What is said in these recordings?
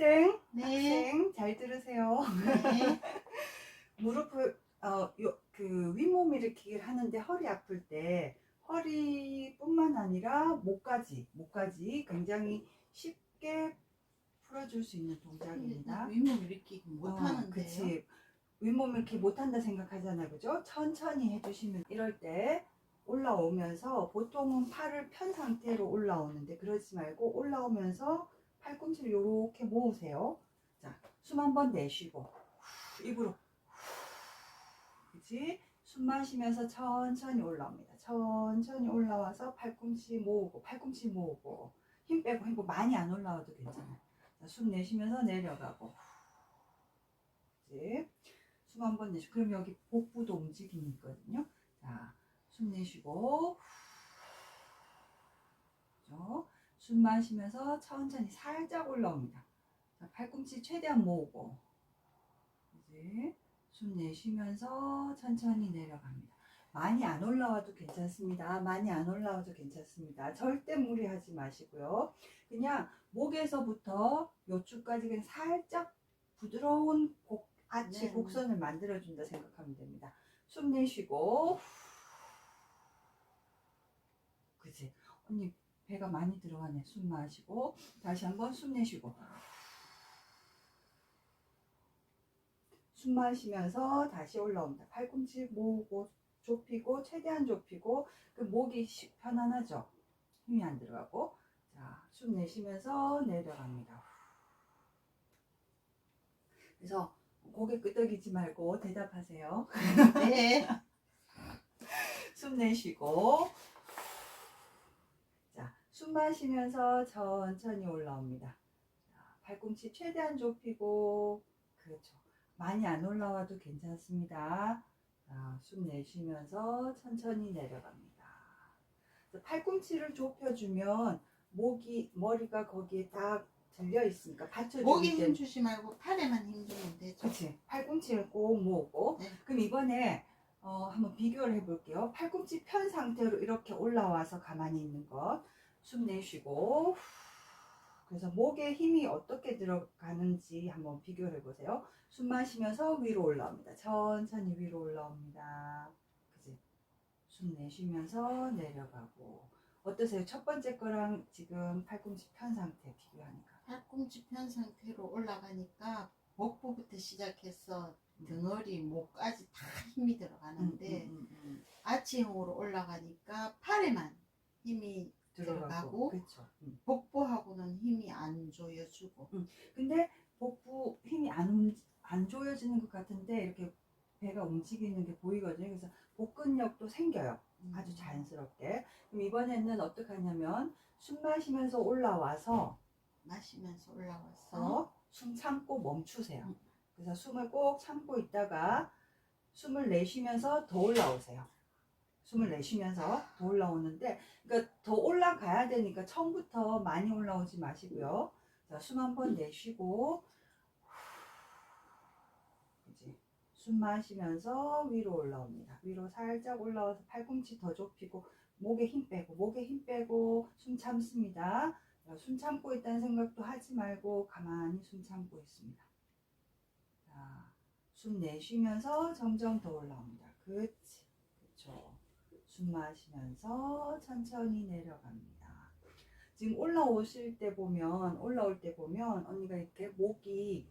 학생, 네. 학생 잘 들으세요. 네. 무릎을 어, 요, 그 윗몸 일으키기를 하는데 허리 아플 때 허리뿐만 아니라 목까지 목까지 굉장히 쉽게 풀어줄 수 있는 동작입니다. 윗몸 일으키기 어, 못하는데요. 그치. 윗몸 이렇게 못한다 생각하잖아요. 그죠? 천천히 해주시면 이럴 때 올라오면서 보통은 팔을 편 상태로 올라오는데 그러지 말고 올라오면서 팔꿈치를 이렇게 모으세요. 자, 숨 한 번 내쉬고 후, 입으로 그치? 숨 마시면서 천천히 올라옵니다. 천천히 올라와서 팔꿈치 모으고 팔꿈치 모으고 힘 빼고 힘 빼고 많이 안 올라와도 괜찮아요. 자, 숨 내쉬면서 내려가고 그치? 숨 한 번 내쉬고 그럼 여기 복부도 움직임이 있거든요. 자, 숨 내쉬고 그죠? 숨 마시면서 천천히 살짝 올라옵니다. 자, 팔꿈치 최대한 모으고 그지? 숨 내쉬면서 천천히 내려갑니다. 많이 안 올라와도 괜찮습니다. 많이 안 올라와도 괜찮습니다. 절대 무리하지 마시고요. 그냥 목에서부터 요추까지 그냥 살짝 부드러운 곡, 아치 네. 곡선을 만들어준다 생각하면 됩니다. 숨 내쉬고 그지? 언니 배가 많이 들어가네. 숨 마시고 다시 한번 숨 내쉬고 숨 마시면서 다시 올라옵니다. 팔꿈치 모으고 좁히고 최대한 좁히고 그 목이 시- 편안하죠. 힘이 안 들어가고 자, 숨 내쉬면서 내려갑니다. 그래서 고개 끄덕이지 말고 대답하세요. 네. 숨 내쉬고 자, 숨 마시면서 천천히 올라옵니다. 자, 팔꿈치 최대한 좁히고 그렇죠. 많이 안 올라와도 괜찮습니다. 자, 숨 내쉬면서 천천히 내려갑니다. 팔꿈치를 좁혀주면 목이 머리가 거기에 딱 들려 있으니까 받쳐주기 목에 힘 주지 말고 팔에만 힘 주면 되죠. 그치 팔꿈치를 꼭 모으고 네. 그럼 이번에 어, 한번 비교를 해볼게요 팔꿈치 편 상태로 이렇게 올라와서 가만히 있는 것 숨 내쉬고 그래서 목에 힘이 어떻게 들어가는지 한번 비교를 해보세요. 숨 마시면서 위로 올라옵니다. 천천히 위로 올라옵니다. 그치 숨 내쉬면서 내려가고. 어떠세요? 첫 번째 거랑 지금 팔꿈치 편 상태 비교하니까. 팔꿈치 편 상태로 올라가니까 복부부터 시작해서 등허리, 목까지 다 힘이 들어가는데 음, 음, 음. 아치형으로 올라가니까 팔에만 힘이 들어가고 들어가고. 그렇죠. 음. 복부하고는 힘이 안 조여주고 근데 복부 힘이 안, 움- 안 조여지는 것 같은데 이렇게 배가 움직이는 게 보이거든요. 그래서 복근력도 생겨요. 아주 자연스럽게. 그럼 이번에는 어떻게 하냐면 숨 마시면서 올라와서 마시면서 올라와서 어, 숨 참고 멈추세요. 음. 그래서 숨을 꼭 참고 있다가 숨을 내쉬면서 더 올라오세요. 숨을 내쉬면서 더 올라오는데, 그러니까 더 올라가야 되니까 처음부터 많이 올라오지 마시고요. 자, 숨 한 번 내쉬고, 그지? 숨 마시면서 위로 올라옵니다. 위로 살짝 올라와서 팔꿈치 더 좁히고, 목에 힘 빼고, 목에 힘 빼고, 숨 참습니다. 자, 숨 참고 있다는 생각도 하지 말고 가만히 숨 참고 있습니다. 자, 숨 내쉬면서 점점 더 올라옵니다. 그치, 그쵸. 숨 마시면서 천천히 내려갑니다. 지금 올라오실 때 보면, 올라올 때 보면 언니가 이렇게 목이,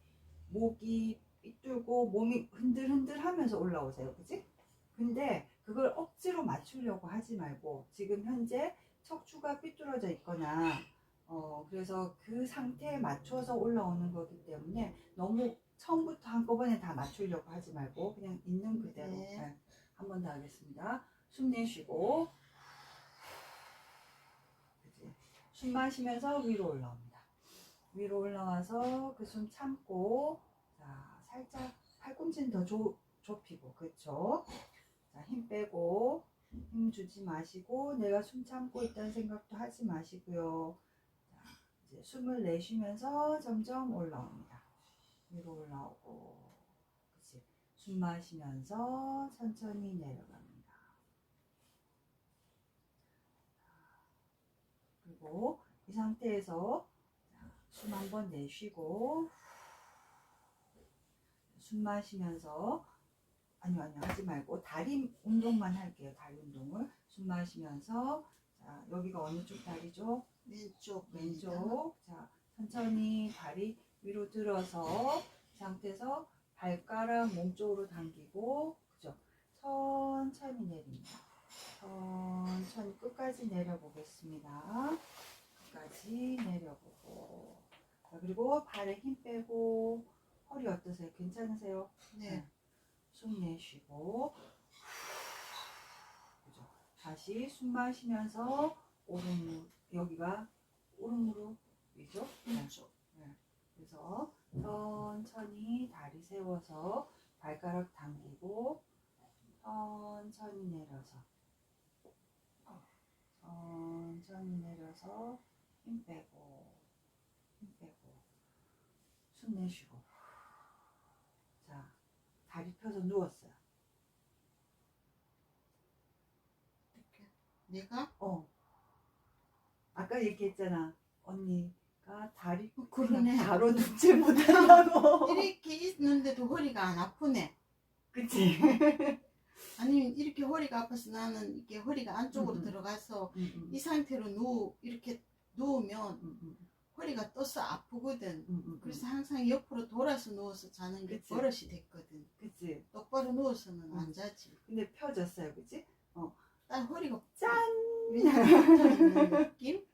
목이 삐뚤고 몸이 흔들흔들 하면서 올라오세요. 그치? 근데 그걸 억지로 맞추려고 하지 말고 지금 현재 척추가 삐뚤어져 있거나 어, 그래서 그 상태에 맞춰서 올라오는 거기 때문에 너무 처음부터 한꺼번에 다 맞추려고 하지 말고 그냥 있는 그대로 네. 한번 더 하겠습니다. 숨 내쉬고? 숨 마시면서 위로 올라옵니다. 위로 올라와서 그 숨 참고 자 살짝 팔꿈치는 더 좁, 좁히고 그쵸? 자, 힘 빼고 힘 주지 마시고 내가 숨 참고 있다는 생각도 하지 마시고요. 자, 이제 숨을 내쉬면서 점점 올라옵니다. 위로 올라오고, 그치? 숨 마시면서 천천히 내려갑니다. 그리고 이 상태에서 자, 숨한 번 내쉬고 숨 마시면서 아니요 아니요 하지 말고 다리 운동만 할게요. 다리 운동을. 숨 마시면서 자 여기가 어느 쪽 다리죠? 왼쪽 왼쪽. 자 천천히 다리 위로 들어서 이 상태에서 발가락 몸쪽으로 당기고 그죠? 천천히 내립니다 천천히 끝까지 내려보겠습니다. 끝까지 내려보고. 자, 그리고 발에 힘 빼고 허리 어떠세요? 괜찮으세요? 네. 숨 내쉬고. 그죠? 다시 숨 마시면서 오른 무릎 여기가 오른 무릎 위죠? 네. 왼쪽 그래서 천천히 다리 세워서 발가락 당기고 천천히 내려서 천천히 내려서 힘 빼고 힘 빼고 숨 내쉬고. 자 다리 펴서 누웠어요. 이렇게? 내가? 어. 아까 얘기했잖아. 언니가 다리 어, 그러네. 바로 눕질 못한다고. 이렇게 있는데도 허리가 안 아프네. 그치 아니면 이렇게 허리가 아파서 나는 이게 허리가 안쪽으로 음, 음. 들어가서 음, 음. 이 상태로 누워 이렇게 누우면 음, 음, 허리가 떠서 아프거든. 음, 음, 그래서 항상 옆으로 돌아서 누워서 자는 게 그치. 버릇이 됐거든. 그치 똑바로 누워서는 음. 안 자지. 근데 펴졌어요 그치 딱 허리가 짠 그냥 붙어 있는 느낌?